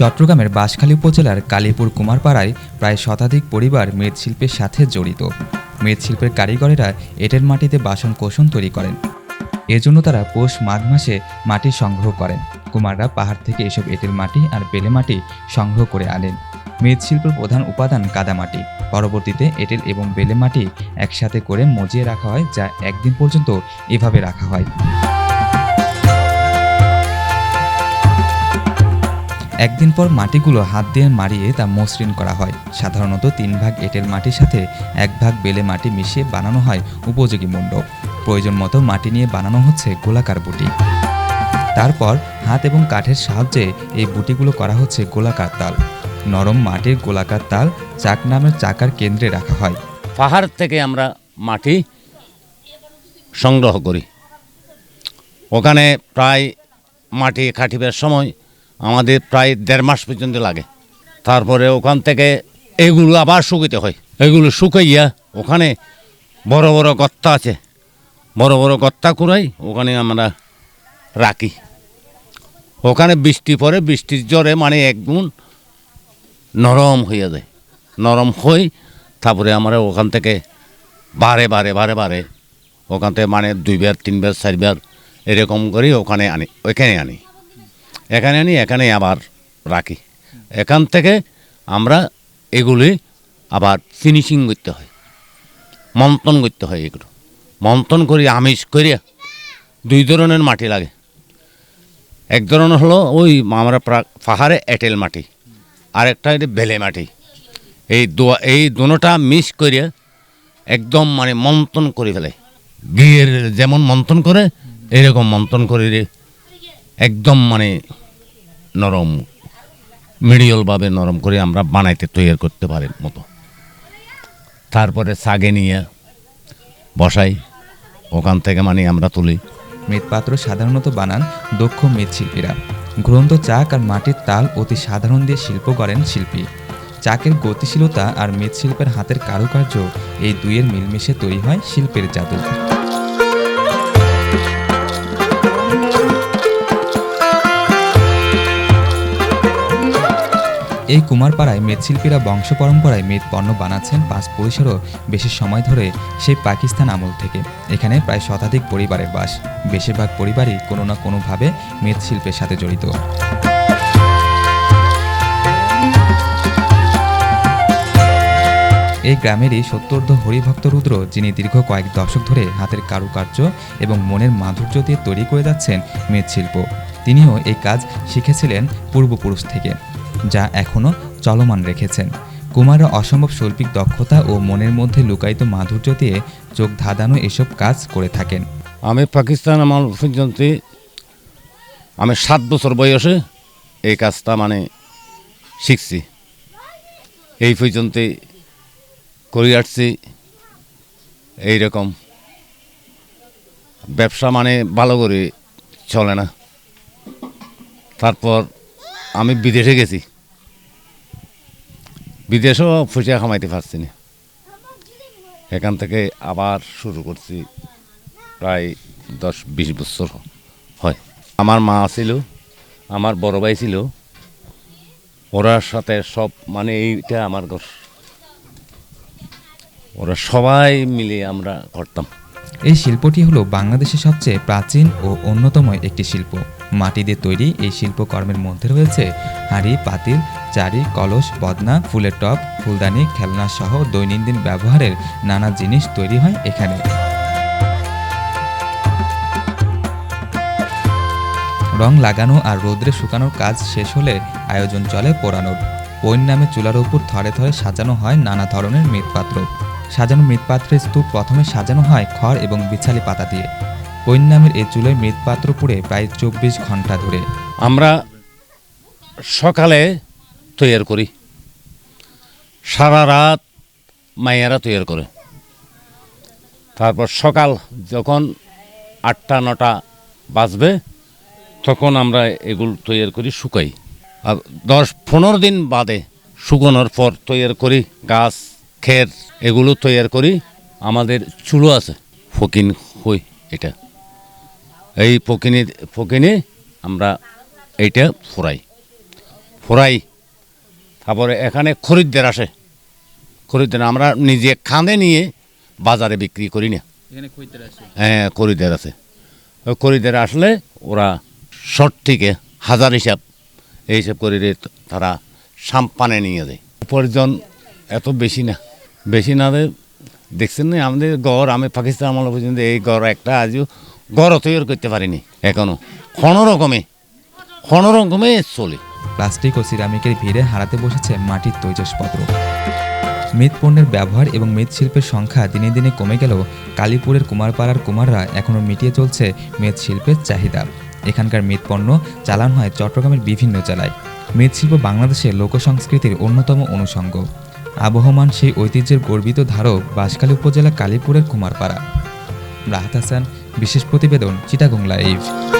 চট্টগ্রামের বাঁশখালী উপজেলার কালীপুর কুমারপাড়ায় প্রায় শতাধিক পরিবার মৃৎশিল্পের সাথে জড়িত। মৃৎশিল্পের কারিগরেরা এঁটেল মাটিতে বাসন কোষণ তৈরি করেন। এজন্য তারা পৌষ মাঘ মাসে মাটি সংগ্রহ করেন। কুমাররা পাহাড় থেকে এসব এঁটেল মাটি আর বেলে মাটি সংগ্রহ করে আনেন। মৃৎশিল্পের প্রধান উপাদান কাদামাটি পরবর্তীতে এঁটেল এবং বেলে মাটি একসাথে করে মজিয়ে রাখা হয়, যা একদিন পর্যন্ত এভাবে রাখা হয়। একদিন পর মাটিগুলো হাত দিয়ে মারিয়ে তা মসৃণ করা হয়। সাধারণত তিন ভাগ এঁটেল মাটির সাথে এক ভাগ বেলে মাটি মিশিয়ে বানানো হয় উপযোগী মণ্ডপ প্রয়োজন মতো মাটি নিয়ে বানানো হচ্ছে গোলাকার বুটি। তারপর হাত এবং কাঠের সাহায্যে এই বুটিগুলো করা হচ্ছে গোলাকার তাল। নরম মাটির গোলাকার তাল চাক নামের চাকার কেন্দ্রে রাখা হয়। পাহাড় থেকে আমরা মাটি সংগ্রহ করি। ওখানে প্রায় মাটি কাটিবার সময় আমাদের প্রায় দেড় মাস পর্যন্ত লাগে। তারপরে ওখান থেকে এগুলো আবার শুকাইতে হয়। এগুলো শুকাইয়া ওখানে বড় বড় গত্তা আছে। বড় বড় গত্তা কুড়াই ওখানে আমরা রাখি। ওখানে বৃষ্টি পরে বৃষ্টির জ্বরে মানে একগুণ নরম হয়ে যায়। নরম হই, তারপরে আমরা ওখান থেকে বারে বারে বারে বারে ওখান থেকে মানে দুইবার, তিনবার, চারবার এরকম করে ওখানে আনি, ওইখানে আনি। এখানে আনি এখানে আবার রাখি। এখান থেকে আমরা এগুলি আবার ফিনিশিং করতে হয়, মন্থন করতে হয় এগুলো। মন্থন করি, আমিষ করিয়া দুই ধরনের মাটি লাগে। এক ধরনের হলো ওই আমরা পাহাড়ে এঁটেল মাটি, আরেকটা এটা বেলে মাটি। এই দোয়া, এই দুটা মিস করে একদম মানে মন্থন করে ফেলে। ঘিয়ের যেমন মন্থন করে, এরকম মন্থন করে একদম মানে নরম মিডিয়ালভাবে নরম করে আমরা বানাইতে তৈরি করতে পারি মতো। তারপরে সাগে নিয়ে বসাই, ওখান থেকে মানে আমরা তুলি। মৃৎপাত্র সাধারণত বানান দক্ষ মৃৎশিল্পীরা গ্রন্থ চাক আর মাটির তাল অতি সাধারণ দিয়ে শিল্প করেন শিল্পী। চাকের গতিশীলতা আর মৃৎশিল্পের হাতের কারুকার্য এই দুইয়ের মিলমিশে তৈরি হয় শিল্পের জাদু এই কুমারপাড়ায় মৃৎশিল্পীরা বংশ পরম্পরায় মৃৎ পণ্য বানাচ্ছেন পাঁচ পরিসরও বেশি সময় ধরে সেই পাকিস্তান আমল থেকে। এখানে প্রায় শতাধিক পরিবারের বাস। বেশিরভাগ পরিবারই কোনো না কোনোভাবে মৃৎশিল্পের সাথে জড়িত। এই গ্রামেরই সত্তর্ধ হরিভক্ত রুদ্র, যিনি দীর্ঘ কয়েক দশক ধরে হাতের কারুকার্য এবং মনের মাধুর্য দিয়ে তৈরি করে যাচ্ছেন মৃৎশিল্প। তিনিও এই কাজ শিখেছিলেন পূর্বপুরুষ থেকে। যা এখনও চলমান রেখেছেন। কুমাররা অসম্ভব শৈল্পিক দক্ষতা ও মনের মধ্যে লুকায়িত মাধুর্য দিয়ে চোখ ধাঁধানো এসব কাজ করে থাকেন। আমি পাকিস্তান আমার পর্যন্ত আমি সাত বছর বয়সে এই কাজটা মানে শিখছি। এই পর্যন্ত করে আসছি। এইরকম ব্যবসা মানে ভালো করে চলে না। তারপর আমি বিদেশে গেছি। বিদেশেও পয়সা কামাইতে পারছি না। এখান থেকে আবার শুরু করছি, প্রায় দশ বিশ বছর হয়। আমার মা ছিল, আমার বড় ভাই ছিল ওরার সাথে সব মানে এইটা আমার ঘর। ওরা সবাই মিলে আমরা করতাম। এই শিল্পটি হলো বাংলাদেশের সবচেয়ে প্রাচীন ও অন্যতম একটি শিল্প। মাটি দিয়ে তৈরি এই শিল্পকর্মের মধ্যে রয়েছে হাঁড়ি, পাতিল, চারি, কলস, বদনা, ফুলের টব, ফুলদানি, খেলনা সহ দৈনন্দিন ব্যবহারের নানা জিনিস তৈরি হয় এখানে। রং লাগানো আর রোদ্রে শুকানোর কাজ শেষ হলে আয়োজন চলে পোড়ানোর। পৈন নামে চুলার উপর থরে থরে সাজানো হয় নানা ধরনের মৃৎপাত্র। সাজানো মৃৎপাত্রের স্তূপ প্রথমে সাজানো হয় খড় এবং বিছালি পাতা দিয়ে। পৈন নামের এই চুলোয় মৃৎপাত্র পুড়ে প্রায় চব্বিশ ঘণ্টা ধরে। আমরা সকালে তৈরি করি। সারা রাত মাইয়ারা তৈরি করে। তারপর সকাল যখন আটটা, নটা বাজবে, তখন আমরা এগুলো তৈরি করি, শুকাই। আর দশ, পনেরো দিন বাদে শুকানোর পর তৈরি করি, গাছ খের এগুলো তৈরি করি। আমাদের চুলো আছে। ফকিন হই এটা। এই ফকিনি ফকিনি আমরা এইটা ফোরাই। ফোরাই। তারপরে এখানে খরিদ্দার আসে। খরিদ্দার আমরা নিজে খাঁদে নিয়ে বাজারে বিক্রি করি না। হ্যাঁ খরিদ্দার আছে। খরিদ্দার আসলে ওরা শর্ট থেকে হাজার হিসাব এই হিসাব করে তারা সাম্পানে নিয়ে যায়। উপার্জন এত বেশি না। বেশি না দেখছেন না আমাদের গড়? আমি পাকিস্তান আমল পর্যন্ত এই গড় একটা আজও গড় তৈরি করতে পারিনি এখনও। কোনো রকমে চলে। প্লাস্টিক ও সিরামিকের ভিড়ে হারাতে বসেছে মাটির তৈজসপত্র। মৃৎপণ্যের ব্যবহার এবং মৃৎশিল্পের সংখ্যা দিনে দিনে কমে গেলেও কালীপুরের কুমারপাড়ার কুমাররা এখনও মিটিয়ে চলছে মৃৎশিল্পের চাহিদা। এখানকার মৃৎপণ্য চালান হয় চট্টগ্রামের বিভিন্ন জেলায়। মৃৎশিল্প বাংলাদেশের লোকসংস্কৃতির অন্যতম অনুষঙ্গ। আবহমান সেই ঐতিহ্যের গর্বিত ধারক বাঁশখালী উপজেলা কালীপুরের কুমারপাড়া। রাহাত হাসান বিশেষ প্রতিবেদন চিটাগং লাইভ।